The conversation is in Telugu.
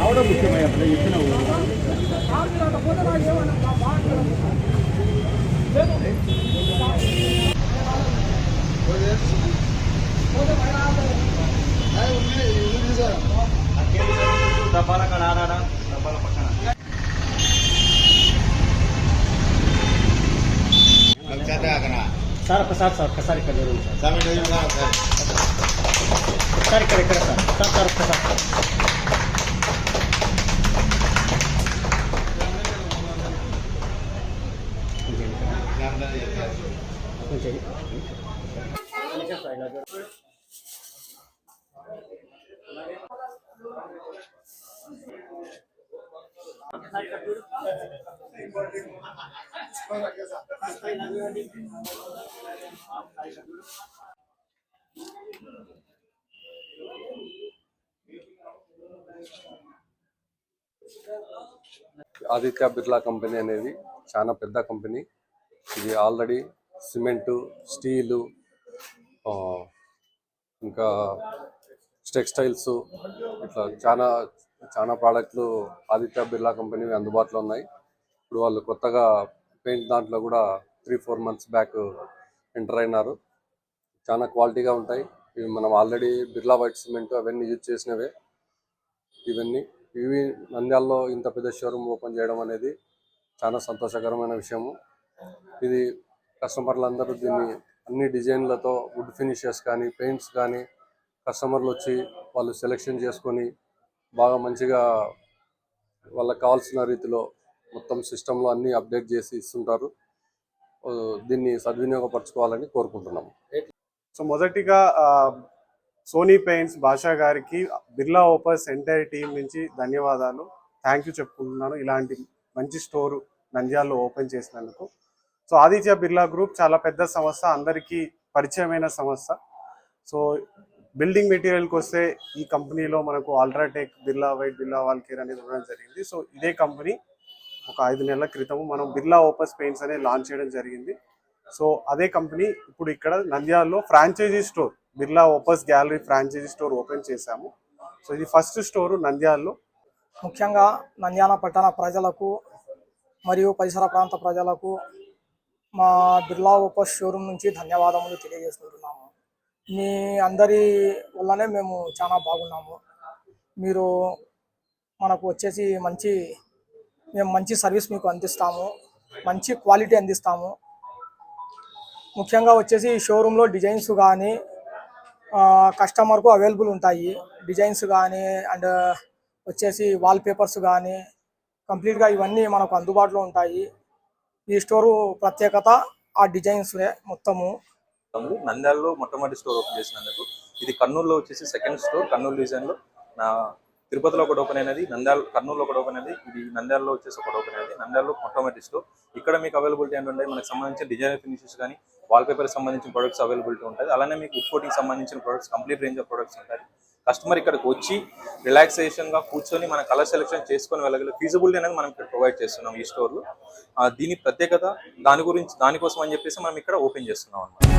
ఆవిడ ముఖ్యమైన చెప్పిన డబ్బాల కడ ఆడా డబ్బాల పక్కన సార్ ఒకసారి సార్ ఒకసారి ఇక్కడ sir Tarik, tarik, tarik, tarik. Tarik, tarik. Thank you. Aditya Birla company అనేది చాలా పెద్ద కంపెనీ. ఇది ఆల్రెడీ సిమెంటు స్టీలు ఆ, ఇంకా టెక్స్టైల్స్ ఇట్లా చాలా చాలా ప్రోడక్ట్లు ఆదిత్య బిర్లా కంపెనీ అందుబాటులో ఉన్నాయి. ఇప్పుడు వాళ్ళు కొత్తగా పెయింట్ దాంట్లో కూడా three four months back enter అయినారు. చాలా క్వాలిటీగా ఉంటాయి. ఇవి మనం ఆల్రెడీ బిర్లా వైట్ సిమెంట్ అవన్నీ యూజ్ చేసినవే. ఇవన్నీ. ఇవి నంద్యాలలో ఇంత పెద్ద షోరూమ్ ఓపెన్ చేయడం అనేది చాలా సంతోషకరమైన విషయము. ఇది కస్టమర్లు అందరూ దీన్ని అన్ని డిజైన్లతో వుడ్ ఫినిషెస్ కానీ పెయింట్స్ కానీ కస్టమర్లు వచ్చి వాళ్ళు సెలెక్షన్ చేసుకొని బాగా మంచిగా వాళ్ళకి కావాల్సిన రీతిలో మొత్తం సిస్టంలో అన్నీ అప్డేట్ చేసి ఇస్తుంటారు. దీన్ని సద్వినియోగపరచుకోవాలని కోరుకుంటున్నాము. సో మొదటిగా సోనీ పెయింట్స్ భాషా గారికి బిర్లా ఓపర్స్ ఎంటైర్ టీం నుంచి ధన్యవాదాలు. థ్యాంక్ యూ చెప్పుకుంటున్నాను. ఇలాంటి మంచి స్టోర్ నంద్యాలలో ఓపెన్ చేసినందుకు. సో ఆదిత్య బిర్లా గ్రూప్ చాలా పెద్ద సంస్థ అందరికీ పరిచయమైన సంస్థ. సో బిల్డింగ్ మెటీరియల్కి వస్తే ఈ కంపెనీలో మనకు UltraTech Birla white Birla WallCare అనేది ఉండడం జరిగింది. సో ఇదే కంపెనీ ఒక ఐదు నెలల క్రితం మనం బిర్లా ఓపర్స్ పెయింట్స్ అనేది లాంచ్ చేయడం జరిగింది. సో అదే కంపెనీ ఇప్పుడు ఇక్కడ నంద్యాలలో franchisee store Birla Opus gallery franchisee store open చేశాము. సో ఇది ఫస్ట్ స్టోర్ నంద్యాలలో. ముఖ్యంగా నంద్యాల పట్టణ ప్రజలకు మరియు పరిసర ప్రాంత ప్రజలకు మా బిర్లా ఓపస్ షోరూమ్ నుంచి ధన్యవాదములు తెలియజేసుకుంటున్నాము. మీ అందరి వల్లనే మేము చాలా బాగున్నాము. మీరు మనకు వచ్చేసి మంచి మేము మంచి సర్వీస్ మీకు అందిస్తాము. మంచి క్వాలిటీ అందిస్తాము. ముఖ్యంగా వచ్చేసి షోరూంలో డిజైన్స్ కానీ కస్టమర్కు అవైలబుల్ ఉంటాయి. డిజైన్స్ కానీ అండ్ వచ్చేసి వాల్ పేపర్స్ కానీ కంప్లీట్గా ఇవన్నీ మనకు అందుబాటులో ఉంటాయి. ఈ స్టోరు ప్రత్యేకత ఆ డిజైన్స్ మొత్తము. నంద్యాలలో మొట్టమొదటి స్టోర్ ఓపెన్ చేసినందుకు. ఇది కర్నూలులో వచ్చేసి సెకండ్ స్టోర్ కర్నూలు డివిజన్లో నా తిరుపతిలో ఒకటి ఓపెన్ అయినది నంద్యాల కర్నూలులో ఒకటి ఓపెన్ అయింది ఇది నంద్యాలలో వచ్చేసి ఒకటి ఓపెన్ అయింది నంద్యాలలో మొట్టమొదటి స్టోర్ ఇక్కడ మీకు అవైలబిలిటీ ఏంటంటే మనకు సంబంధించిన డిజైన్ ఫినిషెస్ కానీ వాల్ పేపర్ సంబంధించిన ప్రొడక్ట్స్ అవైలబిలిటీ ఉంటుంది. అలానే మీకు వుడ్ కోటింగ్ సంబంధించిన products complete range of products ఉంటాయి కస్టమర్ ఇక్కడికి వచ్చి రిలాక్సేషన్గా కూర్చొని మన కలర్ సెలెక్షన్ చేసుకొని వెళ్ళగల ఫీజిబిలిటీ అనేది మనం ఇక్కడ ప్రొవైడ్ చేస్తున్నాం ఈ స్టోర్లో. దీని ప్రత్యేకత దాని గురించి దానికోసం అని చెప్పేసి మనం ఇక్కడ ఓపెన్ చేస్తున్నాం అన్నమాట.